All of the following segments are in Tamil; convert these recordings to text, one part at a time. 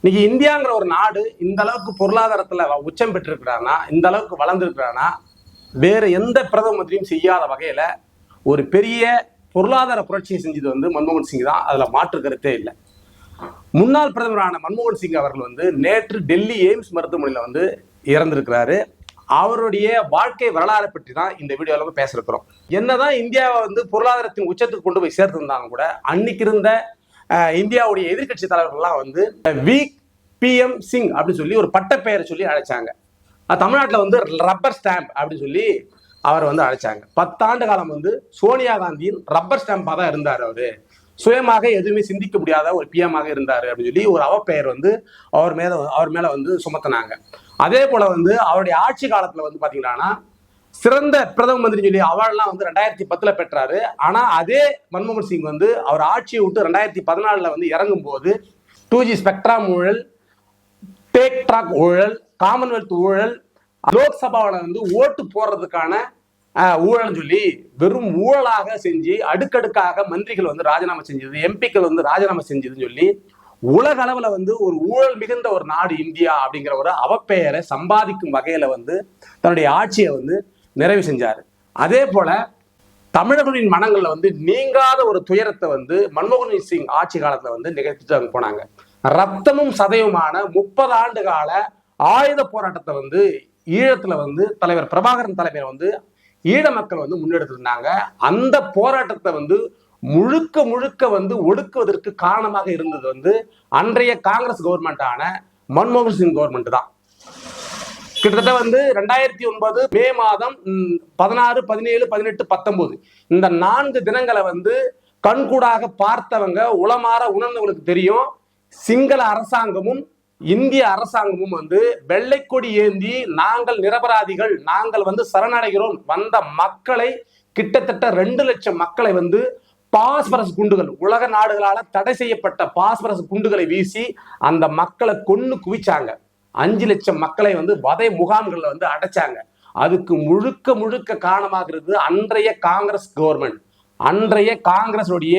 இன்னைக்கு இந்தியாங்கிற ஒரு நாடு இந்த அளவுக்கு பொருளாதாரத்துல உச்சம் பெற்றிருக்கிறானா இந்த அளவுக்கு வளர்ந்துருக்கிறானா வேற எந்த பிரதம மந்திரியும் செய்யாத வகையில ஒரு பெரிய பொருளாதார புரட்சியை செஞ்சது வந்து மன்மோகன் சிங் தான். அதுல மாற்று கருத்தே இல்லை. முன்னாள் பிரதமரான மன்மோகன் சிங் அவர்கள் வந்து நேற்று டெல்லி எய்ம்ஸ் மருத்துவமனையில் வந்து இறந்திருக்கிறாரு. அவருடைய வாழ்க்கை வரலாறை பற்றி தான் இந்த வீடியோவில் நம்ம பேசிருக்கிறோம். என்னதான் இந்தியாவை வந்து பொருளாதாரத்தின் உச்சத்துக்கு கொண்டு போய் சேர்த்திருந்தாங்க கூட அன்னைக்கு இருந்த இந்தியாவுடைய எதிர்க்கட்சி தலைவர்கள்லாம் வந்து வி. பிஎம் சிங் அப்படின்னு சொல்லி ஒரு பட்டப்பெயர் சொல்லி அழைச்சாங்க. தமிழ்நாட்டில் வந்து ரப்பர் ஸ்டாம்ப் அப்படின்னு சொல்லி அவர் வந்து அழைச்சாங்க. பத்தாண்டு காலம் வந்து சோனியா காந்தியின் ரப்பர் ஸ்டாம்பாக தான் இருந்தார் அவர். சுயமாக எதுவுமே சிந்திக்க முடியாத ஒரு பிஎம்மாக இருந்தார் அப்படின்னு சொல்லி ஒரு அவப்பெயர் வந்து அவர் மேல அவர் மேலே வந்து சுமத்தினாங்க. அதே போல் வந்து அவருடைய ஆட்சி காலத்தில் வந்து பார்த்தீங்கன்னா சிறந்த பிரதம மந்திரி சொல்லி அவார்ட்லாம் வந்து ரெண்டாயிரத்தி பத்துல பெற்றாரு. ஆனா அதே மன்மோகன் சிங் வந்து அவர் ஆட்சியை விட்டு ரெண்டாயிரத்தி பதினாலுல வந்து இறங்கும் போது டூ ஜி ஸ்பெக்ட்ராம் ஊழல் டேக் ட்ராக் ஊழல் காமன்வெல்த் ஊழல் லோக்சபாவில் வந்து ஓட்டு போடுறதுக்கான அஹ், ஊழல்னு சொல்லி வெறும் ஊழலாக செஞ்சு அடுக்கடுக்காக மந்திரிகள் வந்து ராஜினாமா செஞ்சது எம்பிக்கள் வந்து ராஜினாமா செஞ்சதுன்னு சொல்லி உலக அளவில் வந்து ஒரு ஊழல் மிகுந்த ஒரு நாடு இந்தியா அப்படிங்கிற ஒரு அவப்பெயரை சம்பாதிக்கும் வகையில வந்து தன்னுடைய ஆட்சியை வந்து நிறைவு செஞ்சாரு. அதே போல தமிழர்களின் மனங்கள்ல வந்து நீங்காத ஒரு துயரத்தை வந்து மன்மோகன் சிங் ஆட்சி காலத்துல வந்து நிகழ்த்திட்டு அங்கே போனாங்க. ரத்தமும் சதயவுமான முப்பது ஆண்டு கால ஆயுத போராட்டத்தை வந்து ஈழத்துல வந்து தலைவர் பிரபாகரன் தலைமையில வந்து ஈழ மக்கள் வந்து முன்னெடுத்திருந்தாங்க. அந்த போராட்டத்தை வந்து முழுக்க முழுக்க வந்து ஒடுக்குவதற்கு காரணமாக இருந்தது வந்து அன்றைய காங்கிரஸ் கவர்மெண்டான மன்மோகன் சிங் கவர்மெண்ட் தான். கிட்டத்தட்ட வந்து ரெண்டாயிரத்தி ஒன்பது மே மாதம் பதினாறு பதினேழு பதினெட்டு பத்தொன்பது. இந்த நான்கு தினங்களை வந்து கண்கூடாக பார்த்தவங்க உளமாற உணர்ந்தவங்களுக்கு தெரியும். சிங்கள அரசாங்கமும் இந்திய அரசாங்கமும் வந்து வெள்ளைக்கொடி ஏந்தி நாங்கள் நிரபராதிகள் நாங்கள் வந்து சரணடைகிறோம். வந்த மக்களை கிட்டத்தட்ட ரெண்டு லட்சம் மக்களை வந்து பாஸ்பரஸ் குண்டுகள் உலக நாடுகளால தடை செய்யப்பட்ட பாஸ்பரஸ் குண்டுகளை வீசி அந்த மக்களை கொன்னு குவிச்சாங்க. அஞ்சு லட்சம் மக்களை வந்து வதை முகாம்கள்ல வந்து அடைச்சாங்க. அதுக்கு முழுக்க முழுக்க காரணமாக இருந்தது அன்றைய காங்கிரஸ் கவர்மெண்ட் அன்றைய காங்கிரஸுடைய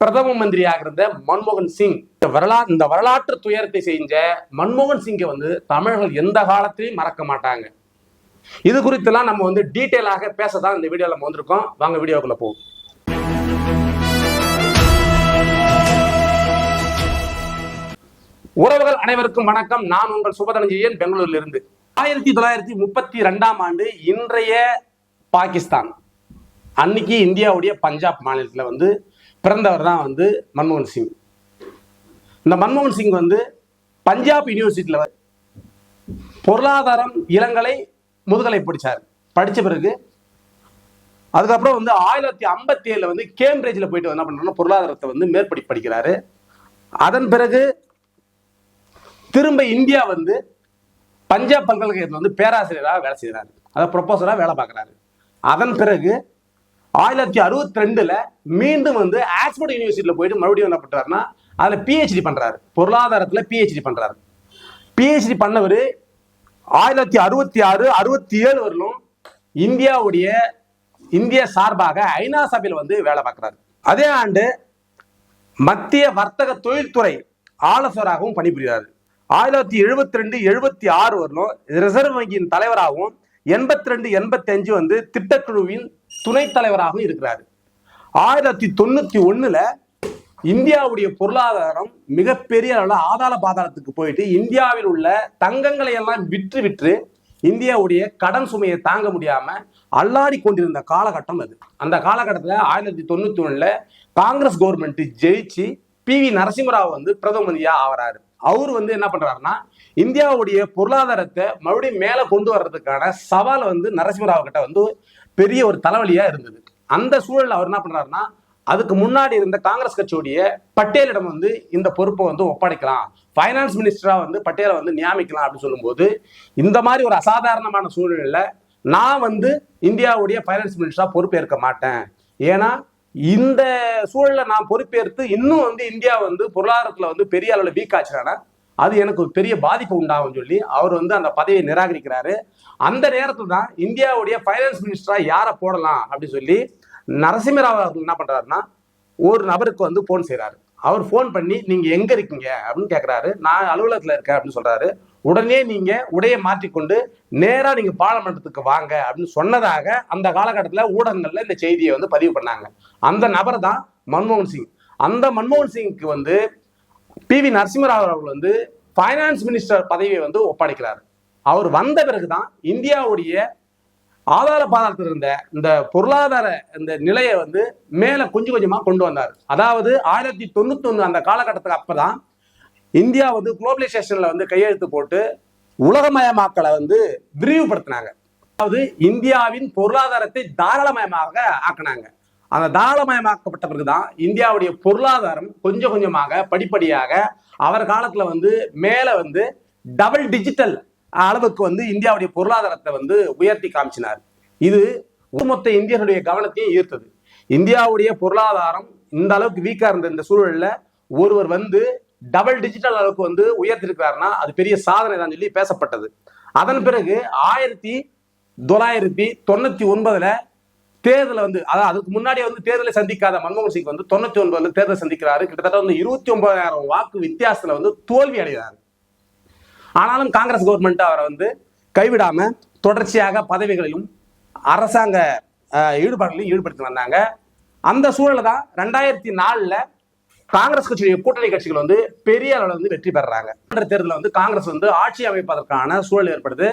பிரதம மந்திரியாக இருந்த மன்மோகன் சிங். இந்த வரலா இந்த வரலாற்று துயரத்தை செஞ்ச மன்மோகன் சிங்கை வந்து தமிழர்கள் எந்த காலத்திலையும் மறக்க மாட்டாங்க. இது குறித்தெல்லாம் நம்ம வந்து டீட்டெயிலாக பேசதான் இந்த வீடியோல நம்ம வந்திருக்கோம். வாங்க வீடியோக்குள்ள போவோம். உறவுகள் அனைவருக்கும் வணக்கம். நான் உங்கள் சுபதனஞ்சயன் பெங்களூர்ல இருந்து ஆயிரத்தி தொள்ளாயிரத்தி முப்பத்தி ரெண்டாம் ஆண்டு இன்றைய பாகிஸ்தான். அன்னைக்கு இந்தியாவுடைய பஞ்சாப் மாநிலத்தில் வந்து பிறந்தவர் தான் வந்து மன்மோகன் சிங். இந்த மன்மோகன் சிங் வந்து பஞ்சாப் யூனிவர்சிட்டியில் பொருளாதாரம் இளங்கலை முதுகலை படித்தார் படித்த பிறகு அதுக்கப்புறம் வந்து ஆயிரத்தி ஐம்பத்தி ஏழில் வந்து கேம்பிரிட்ஜில் போயிட்டு என்ன பண்றாருன்னா பொருளாதாரத்தை வந்து மேற்படி படிக்கிறாரு. அதன் பிறகு திரும்ப இந்தியா வந்து பஞ்சாப் பல்கலைக்கழகத்தில் வந்து பேராசிரியராக வேலை செய்கிறாரு அதாவது ப்ரொஃபஸராக வேலை பார்க்குறாரு. அதன் பிறகு ஆயிரத்தி அறுபத்தி ரெண்டுல மீண்டும் வந்து ஆக்ஸ்போர்ட் யூனிவர்சிட்டியில் போயிட்டு மறுபடியும் என்ன பண்ணுறாருன்னா அதில் பிஹெச்டி பண்ணுறாரு பொருளாதாரத்தில் பிஹெச்டி பண்ணுறாரு பிஹெச்டி பண்ணவர் ஆயிரத்தி அறுபத்தி ஆறு அறுபத்தி ஏழு வரலும் இந்தியாவுடைய இந்திய சார்பாக ஐநா சபையில் வந்து வேலை பார்க்குறாரு. அதே ஆண்டு மத்திய வர்த்தக தொழில்துறை ஆலோசகராகவும் பணிபுரிகிறார். ஆயிரத்தி எழுபத்தி ரெண்டு எழுபத்தி ஆறு வரலும் ரிசர்வ் வங்கியின் தலைவராகவும் எண்பத்தி ரெண்டு எண்பத்தி அஞ்சு வந்து திட்டக்குழுவின் துணைத் தலைவராகவும் இருக்கிறாரு. ஆயிரத்தி தொண்ணூத்தி ஒண்ணுல இந்தியாவுடைய பொருளாதாரம் மிகப்பெரிய அளவில் ஆதாள பாதாளத்துக்கு போயிட்டு இந்தியாவில் உள்ள தங்கங்களை எல்லாம் விற்று விற்று இந்தியாவுடைய கடன் சுமையை தாங்க முடியாம அல்லாடி கொண்டிருந்த காலகட்டம் அது. அந்த காலகட்டத்தில் ஆயிரத்தி தொண்ணூத்தி ஒண்ணுல காங்கிரஸ் கவர்மெண்ட் ஜெயிச்சு பி வி நரசிம்மராவ் வந்து பிரதம மந்திரியா அவர் வந்து என்ன பண்றாருன்னா இந்தியாவுடைய பொருளாதாரத்தை மறுபடியும் மேல கொண்டு வர்றதுக்கான சவால் வந்து நரசிம்மராவ் கிட்ட வந்து பெரிய ஒரு தலைவலியா இருந்தது. அந்த சூழல்ல அவர் என்ன பண்றாருன்னா அதுக்கு முன்னாடி இருந்த காங்கிரஸ் கட்சியுடைய பட்டேலிடம் வந்து இந்த பொறுப்பை வந்து ஒப்படைக்கலாம். ஃபைனான்ஸ் மினிஸ்டரா வந்து பட்டேலை வந்து நியமிக்கலாம் அப்படின்னு சொல்லும்போது இந்த மாதிரி ஒரு அசாதாரணமான சூழ்நிலையில நான் வந்து இந்தியாவுடைய ஃபைனான்ஸ் மினிஸ்டரா பொறுப்பேற்க மாட்டேன். ஏன்னா இந்த சூழல்ல நான் பொறுப்பேற்று இன்னும் வந்து இந்தியா வந்து பொருளாதாரத்துல வந்து பெரிய அளவில் வீக் ஆச்சுனா அது எனக்கு ஒரு பெரிய பாதிப்பு உண்டாகும் சொல்லி அவர் வந்து அந்த பதவியை நிராகரிக்கிறாரு. அந்த நேரத்துல தான் இந்தியாவுடைய ஃபைனான்ஸ் மினிஸ்டரா யாரை போடலாம் அப்படின்னு சொல்லி நரசிம்மராவ் அவர்கள் என்ன பண்றாருன்னா ஒரு நபருக்கு வந்து போன் செய்யறாரு அவர் ஃபோன் பண்ணி நீங்க எங்க இருக்கீங்க? அப்படின்னு கேக்குறாரு. நான் அலுவலகத்துல இருக்கேன் அப்படின்னு சொல்றாரு. உடனே நீங்க உடையை மாற்றிக்கொண்டு நேரா நீங்க பாராளுமன்றத்துக்கு வாங்க அப்படின்னு சொன்னதாக அந்த காலகட்டத்துல ஊடகங்கள்ல இந்த செய்தியை வந்து பதிவு பண்ணாங்க. அந்த நபர் தான் மன்மோகன் சிங். அந்த மன்மோகன் சிங்க்கு வந்து பி வி நரசிம்மராவ் அவர்கள் வந்து ஃபைனான்ஸ் மினிஸ்டர் பதவியை வந்து ஒப்படைக்கிறார். அவர் வந்த பிறகுதான் இந்தியாவுடைய ஆதார பாதாளத்தில் இருந்த இந்த பொருளாதார இந்த நிலையை வந்து மேல கொஞ்சம் கொஞ்சமா கொண்டு வந்தார். அதாவது ஆயிரத்தி தொண்ணூத்தி ஒண்ணு அந்த காலகட்டத்துக்கு அப்பதான் இந்தியா வந்து குளோபலைசேஷனில் வந்து கையெழுத்து போட்டு உலகமயமாக்கலை வந்து விரிவுபடுத்தினாங்க. அதாவது இந்தியாவின் பொருளாதாரத்தை தாராளமயமாக ஆக்குனாங்க. அந்த தாராளமயமாக்கப்பட்ட பிறகுதான் இந்தியாவுடைய பொருளாதாரம் கொஞ்சம் கொஞ்சமாக படிப்படியாக அவர் காலத்தில் வந்து மேலே வந்து டபுள் டிஜிட்டல் அளவுக்கு வந்து இந்தியாவுடைய பொருளாதாரத்தை வந்து உயர்த்தி காமிச்சினார். இது ஒட்டுமொத்த இந்தியர்களுடைய கவனத்தையும் ஈர்த்தது. இந்தியாவுடைய பொருளாதாரம் இந்த அளவுக்கு வீக்காக இருந்த இந்த சூழலில் ஒருவர் வந்து டபுள் டிஜிட்டல் அளவுக்கு வந்து உயர்த்திருக்கிறாருன்னா அது பெரிய சாதனை தான் சொல்லி பேசப்பட்டது. அதன் பிறகு ஆயிரத்தி தொள்ளாயிரத்தி தொண்ணூத்தி ஒன்பதுல தேர்தலை வந்து அதாவது அதுக்கு முன்னாடி வந்து தேர்தலை சந்திக்காத மன்மோகன் சிங் வந்து தொண்ணூத்தி ஒன்பதுல தேர்தல் சந்திக்கிறாரு. கிட்டத்தட்ட வந்து இருபத்தி ஒன்பதாயிரம் வாக்கு வித்தியாசத்துல வந்து தோல்வி அடைகிறாரு. ஆனாலும் காங்கிரஸ் கவர்மெண்ட் அவரை வந்து கைவிடாம தொடர்ச்சியாக பதவிகளிலும் அரசாங்க ஈடுபாடுகளையும் ஈடுபடுத்தி வந்தாங்க. அந்த சூழலை தான் ரெண்டாயிரத்தி நாலுல காங்கிரஸ் கட்சியுடைய கூட்டணி கட்சிகள் வந்து பெரிய அளவில் வந்து வெற்றி பெறுறாங்க. தேர்தலில் வந்து காங்கிரஸ் வந்து ஆட்சி அமைப்பதற்கான சூழல் ஏற்படுது.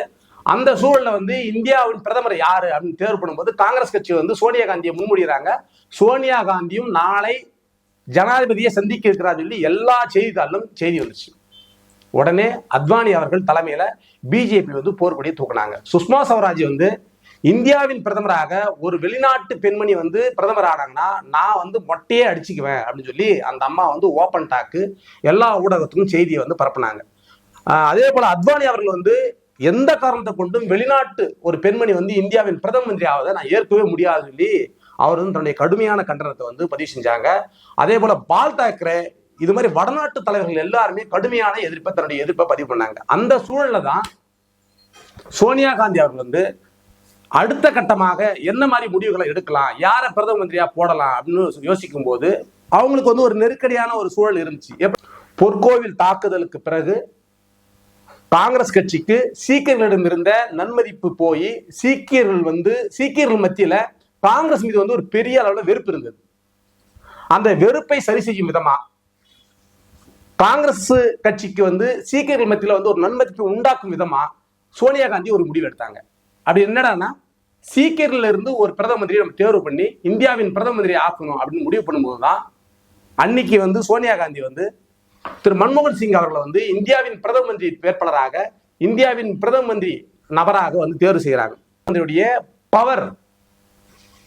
அந்த சூழல்ல வந்து இந்தியாவின் பிரதமர் யாரு அப்படின்னு தேர்வு பண்ணும்போது காங்கிரஸ் கட்சி வந்து சோனியா காந்தியை முன்மொழிகிறாங்க. சோனியா காந்தியும் நாளை ஜனாதிபதியை சந்திக்க இருக்கிறார் சொல்லி எல்லா செய்தித்தாளிலும் செய்தி வந்துச்சு. உடனே அத்வானி அவர்கள் தலைமையில பிஜேபி வந்து போர்க்கொடியை தூக்குனாங்க. சுஷ்மா ஸ்வராஜ் வந்து இந்தியாவின் பிரதமராக ஒரு வெளிநாட்டு பெண்மணி வந்து பிரதமர் ஆனாங்கன்னா நான் வந்து மொட்டையே அடிச்சுக்குவேன் அப்படின்னு சொல்லி அந்த அம்மா வந்து ஓப்பன் டாக்கு எல்லா ஊடகத்துக்கும் செய்தியை வந்து பரப்புனாங்க. அதே போல அத்வானி அவர்கள் வந்து எந்த காரணத்தை கொண்டும் வெளிநாட்டு ஒரு பெண்மணி வந்து இந்தியாவின் பிரதம மந்திரி ஆவதை நான் ஏற்கவே முடியாது சொல்லி அவர் வந்து தன்னுடைய கடுமையான கண்டனத்தை வந்து பதிவு செஞ்சாங்க. அதே போல பால் தாக்கரே இது மாதிரி வடநாட்டு தலைவர்கள் எல்லாருமே கடுமையான எதிர்ப்பை தன்னுடைய எதிர்ப்பை பதிவு பண்ணாங்க. அந்த சூழல்ல தான் சோனியா காந்தி அவர்கள் வந்து அடுத்த கட்டமாக என்ன மாதிரி முடிவுகளை எடுக்கலாம்? யாரை பிரதம மந்திரியா போடலாம் அப்படின்னு யோசிக்கும் போது அவங்களுக்கு வந்து ஒரு நெருக்கடியான ஒரு சூழல் இருந்துச்சு. பொற்கோவில் தாக்குதலுக்கு பிறகு காங்கிரஸ் கட்சிக்கு சீக்கியர்களிடம் இருந்த நன்மதிப்பு போய் சீக்கியர்கள் வந்து சீக்கியர்கள் மத்தியில காங்கிரஸ் மீது வந்து ஒரு பெரிய அளவில் வெறுப்பு இருந்தது. அந்த வெறுப்பை சரி செய்யும் விதமா காங்கிரஸ் கட்சிக்கு வந்து சீக்கியர்கள் மத்தியில வந்து ஒரு நன்மதிப்பை உண்டாக்கும் விதமா சோனியா காந்தி ஒரு முடிவு எடுத்தாங்க. அப்படி என்னடானா சீக்கியர்ல இருந்து ஒரு பிரதம மந்திரியை நம்ம தேர்வு பண்ணி இந்தியாவின் பிரதம மந்திரியை ஆக்கணும் அப்படின்னு முடிவு பண்ணும்போது தான் அன்னைக்கு வந்து சோனியா காந்தி வந்து திரு மன்மோகன் சிங் அவர்களை வந்து இந்தியாவின் பிரதம மந்திரி வேட்பாளராக இந்தியாவின் பிரதம மந்திரி நபராக வந்து தேர்வு செய்கிறாங்க. அதனுடைய பவர்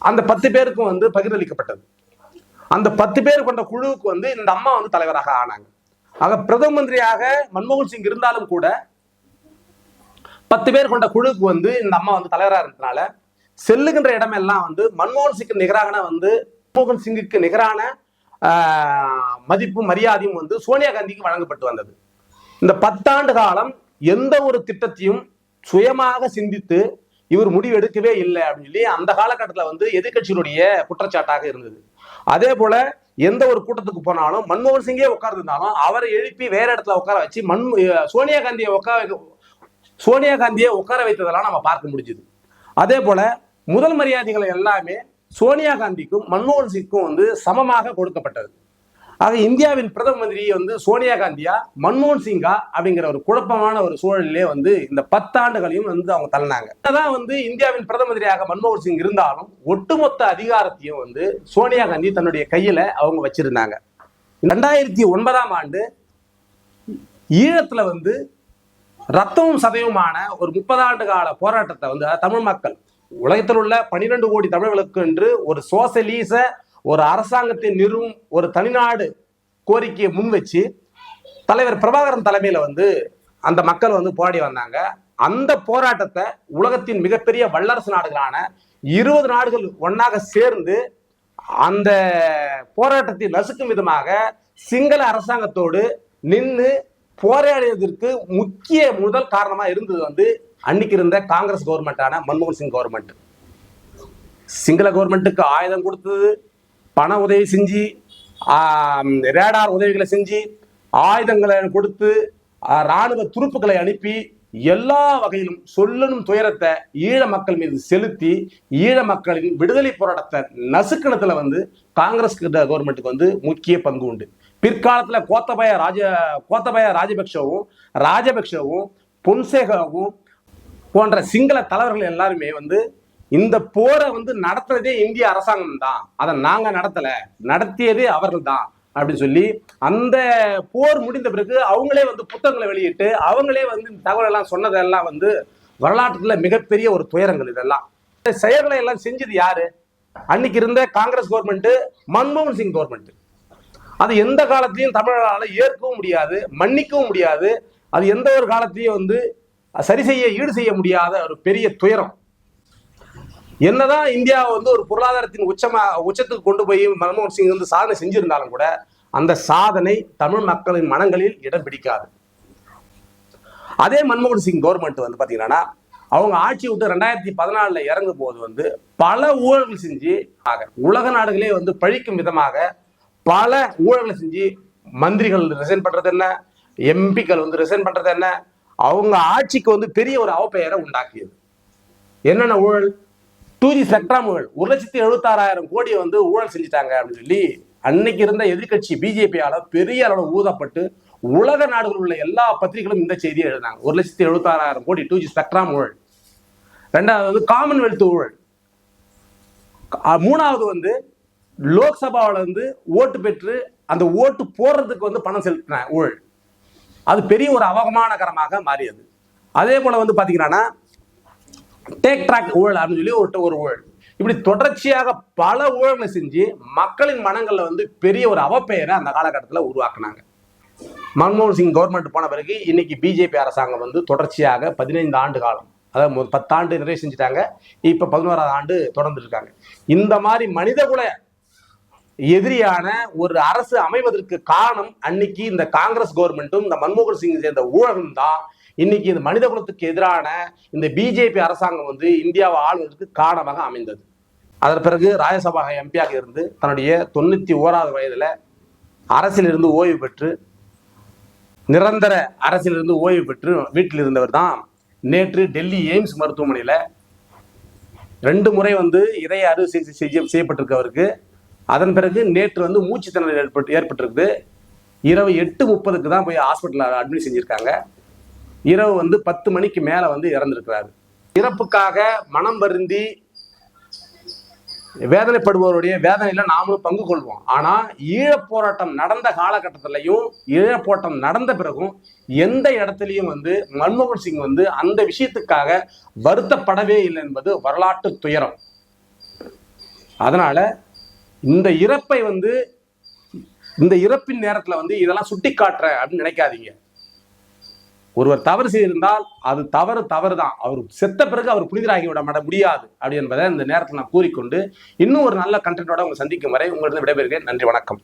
அந்த பத்து பேருக்கும் வந்து பகிர்ந்தளிக்கப்பட்டது. அந்த பத்து பேர் கொண்ட குழுவுக்கு வந்து இந்த அம்மா வந்து தலைவராக ஆனாங்க. ஆக பிரதம மந்திரியாக மன்மோகன் சிங் இருந்தாலும் கூட பத்து பேர் கொண்ட குழுவுக்கு வந்து இந்த அம்மா வந்து தலைவராக இருந்ததுனால செல்லுகின்ற இடமெல்லாம் வந்து மன்மோகன் சிங்க்கு நிகரான வந்து மன்மோகன் சிங்குக்கு நிகரான மதிப்பும் மரியாதையும் வந்து சோனியா காந்திக்கு வழங்கப்பட்டு வந்தது. இந்த பத்தாண்டு காலம் எந்த ஒரு திட்டத்தையும் சுயமாக சிந்தித்து இவர் முடிவு எடுக்கவே இல்லை அப்படின்னு சொல்லி அந்த காலகட்டத்தில் வந்து எதிர்க்கட்சியினுடைய குற்றச்சாட்டாக இருந்தது. அதே போல எந்த ஒரு கூட்டத்துக்கு போனாலும் மன்மோகன் சிங்கே உட்கார்ந்துருந்தாலும் அவரை எழுப்பி வேற இடத்துல உட்கார வச்சு மன் சோனியா காந்தியை உட்கார வைக்க- சோனியா காந்தியை உட்கார வைத்ததெல்லாம் நம்ம பார்க்க முடிஞ்சுது. அதே போல முதல் மரியாதைகள் எல்லாமே சோனியா காந்திக்கும் மன்மோகன் சிங்க்கும் வந்து சமமாக கொடுக்கப்பட்டது. ஆக இந்தியாவின் பிரதம மந்திரி வந்து சோனியா காந்தியா மன்மோகன் சிங்கா அப்படிங்கிற ஒரு குழப்பமான ஒரு சூழலிலே வந்து இந்த பத்தாண்டுகளையும் வந்து அவங்க தள்ளினாங்க. அதான் வந்து இந்தியாவின் பிரதம மந்திரியாக மன்மோகன் சிங் இருந்தாலும் ஒட்டுமொத்த அதிகாரத்தையும் வந்து சோனியா காந்தி தன்னுடைய கையில அவங்க வச்சிருந்தாங்க. ரெண்டாயிரத்தி ஒன்பதாம் ஆண்டு ஈழத்துல வந்து ரத்தமும் சதையுமான ஒரு முப்பது ஆண்டு கால போராட்டத்தை வந்து தமிழ் மக்கள் உலகத்தில் உள்ள பனிரெண்டு கோடி தமிழர்களுக்கு என்று ஒரு சோசலிச ஒரு அரசாங்கத்தை நிறுவும் ஒரு தனிநாடு கோரிக்கையை முன் வச்சு தலைவர் பிரபாகரன் தலைமையில் வந்து அந்த மக்கள் வந்து போராடி வந்தாங்க. அந்த போராட்டத்தை உலகத்தின் மிகப்பெரிய வல்லரசு நாடுகளான இருபது நாடுகள் ஒன்றாக சேர்ந்து அந்த போராட்டத்தை நசுக்கும் விதமாக சிங்கள அரசாங்கத்தோடு நின்று போராடியதற்கு முக்கிய முதல் காரணமாக இருந்தது வந்து அன்னைக்கு இருந்த காங்கிரஸ் கவர்மெண்டான மன்மோகன் சிங் கவர்மெண்ட் சிங்கள கவர்மெண்ட்டுக்கு ஆயுதம் கொடுத்தது பண உதவி செஞ்சு ரேடார் உதவிகளை செஞ்சு ஆயுதங்களை கொடுத்து ராணுவ துருப்புக்களை அனுப்பி எல்லா வகையிலும் சொல்லணும் துயரத்தை ஈழ மக்கள் மீது செலுத்தி ஈழ மக்களின் விடுதலை போராட்டத்தை நசுக்கணத்துல வந்து காங்கிரஸ் கவர்மெண்ட்டுக்கு வந்து முக்கிய பங்கு உண்டு. பிற்காலத்துல கோத்தபய ராஜ கோத்தபய ராஜபக்ஷவும் ராஜபக்ஷவும் பொன்சேகாவும் போன்ற சிங்கள தலைவர்கள் எல்லாருமே வந்து இந்த போரை வந்து நடத்துறதே இந்திய அரசாங்கம் தான். அதை நாங்க நடத்தல. நடத்தியதே அவர்கள் தான் அப்படின்னு சொல்லி அந்த போர் முடிந்த பிறகு அவங்களே வந்து புத்தகங்களை வெளியிட்டு அவங்களே வந்து இந்த தகவல் எல்லாம் சொன்னதெல்லாம் வந்து வரலாற்றுல மிகப்பெரிய ஒரு துயரங்கள் இதெல்லாம். இந்த செயல்களை எல்லாம் செஞ்சது யாரு? அன்னைக்கு இருந்த காங்கிரஸ் கவர்மெண்ட் மன்மோகன் சிங் கவர்மெண்ட் அது எந்த காலத்திலையும் தமிழரால ஏற்கவும் முடியாது மன்னிக்கவும் முடியாது. அது எந்த ஒரு காலத்திலையும் வந்து சரி செய்ய ஈடு செய்ய முடியாத ஒரு பெரிய துயரம். என்னதான் இந்தியா வந்து ஒரு பொருளாதாரத்தின் உச்சமா உச்சத்துக்கு கொண்டு போய் மன்மோகன் சிங் வந்து சாதனை செஞ்சிருந்தாலும் கூட அந்த சாதனை தமிழ் மக்களின் மனங்களில் இடம் பிடிக்காது. அதே மன்மோகன் சிங் கவர்மெண்ட் வந்து பாத்தீங்கன்னா அவங்க ஆட்சி விட்டு ரெண்டாயிரத்தி பதினாலுல இறங்கும் போது வந்து பல ஊழல்கள் செஞ்சு ஆக உலக நாடுகளே வந்து பழிக்கும் விதமாக பல ஊழல்களை செஞ்சு மந்திரிகள் ரிசைன் பண்றது என்ன? எம்பிக்கள் வந்து ரிசைன் பண்றது என்ன? அவங்க ஆட்சிக்கு வந்து பெரிய ஒரு அவப்பெயரை உண்டாக்கியது. என்னென்ன ஊழல்? டூ ஜி ஸ்பெக்ட்ரம் ஊழல். ஒரு லட்சத்தி எழுபத்தாறாயிரம் கோடியை வந்து ஊழல் செஞ்சுட்டாங்க அப்படின்னு சொல்லி அன்னைக்கு இருந்த எதிர்க்கட்சி பிஜேபியால பெரிய அளவு ஊதப்பட்டு உலக நாடுகளில் உள்ள எல்லா பத்திரிகைகளும் இந்த செய்தியை எழுதினாங்க. ஒரு லட்சத்தி எழுபத்தாறாயிரம் கோடி டூ ஜி ஸ்பெக்ட்ராம் ஊழல். ரெண்டாவது வந்து காமன்வெல்த் ஊழல். மூணாவது வந்து லோக்சபாவில் வந்து ஓட்டு பெற்று அந்த ஓட்டு போடுறதுக்கு வந்து பணம் செலுத்தின ஊழல். அது பெரிய ஒரு அவமானகரமாக மாறியது. அதே போல் வந்து பார்த்தீங்கன்னா டேக் ட்ராக் ஊழல் அப்படின்னு சொல்லி ஒரு ஒரு ஊழல். இப்படி தொடர்ச்சியாக பல ஊழல்களை செஞ்சு மக்களின் மனங்களில் வந்து பெரிய ஒரு அவப்பெயரை அந்த காலகட்டத்தில் உருவாக்குனாங்க. மன்மோகன் சிங் கவர்மெண்ட் போன பிறகு இன்னைக்கு பிஜேபி அரசாங்கம் வந்து தொடர்ச்சியாக பதினைந்து ஆண்டு காலம் அதாவது பத்தாண்டு நிறைவு செஞ்சுட்டாங்க. இப்போ பதினோராவது ஆண்டு தொடர்ந்துருக்காங்க இந்த மாதிரி மனிதகுல எதிரியான ஒரு அரசு அமைவதற்கு காரணம் அன்னைக்கு இந்த காங்கிரஸ் கவர்மெண்ட்டும் இந்த மன்மோகன் சிங் சேர்ந்த ஊழலும் தான். இன்னைக்கு இந்த மனித குலத்துக்கு எதிரான இந்த பிஜேபி அரசாங்கம் வந்து இந்தியாவை ஆளுவதற்கு காரணமாக அமைந்தது. அதன் பிறகு ராஜ்யசபா எம்பியாக இருந்து தன்னுடைய தொண்ணூத்தி ஓராவது வயதுல அரசிலிருந்து ஓய்வு பெற்று நிரந்தர அரசிலிருந்து ஓய்வு பெற்று வீட்டில் இருந்தவர் தான் நேற்று டெல்லி எய்ம்ஸ் மருத்துவமனையில் ரெண்டு முறை வந்து இதய அறுவை சிகிச்சை செய்ய செய்யப்பட்டிருக்கவருக்கு அதன் பிறகு நேற்று வந்து மூச்சு திணறல் ஏற்பட்டு ஏற்பட்டிருக்குது. இரவு எட்டு முப்பதுக்கு தான் போய் ஹாஸ்பிட்டலில் அட்மிட் செஞ்சுருக்காங்க. இரவு வந்து பத்து மணிக்கு மேலே வந்து இறந்துருக்கிறாரு. இறப்புக்காக மனம் வருந்தி வேதனைப்படுபவருடைய வேதனையில் நாமளும் பங்கு கொள்வோம். ஆனால் ஈழப் போராட்டம் நடந்த காலகட்டத்திலையும் ஈழப் போராட்டம் நடந்த பிறகும் எந்த இடத்துலையும் வந்து மன்மோகன் சிங் வந்து அந்த விஷயத்துக்காக வருத்தப்படவே இல்லை என்பது வரலாற்று துயரம். அதனால இந்த இறப்பை வந்து இந்த இறப்பின் நேரத்துல வந்து இதெல்லாம் சுட்டி காட்டுறேன் அப்படின்னு நினைக்காதீங்க. ஒருவர் தவறு செய்திருந்தால் அது தவறு தவறு தான் அவர் செத்த பிறகு அவர் புனிதராகி விட மாட முடியாது அப்படி என்பதை இந்த நேரத்தில் நான் கூறிக்கொண்டு இன்னும் ஒரு நல்ல கண்டென்ட்டோட உங்களை சந்திக்கும் வரை உங்களிடம் விடைபெறுகிறேன். நன்றி வணக்கம்.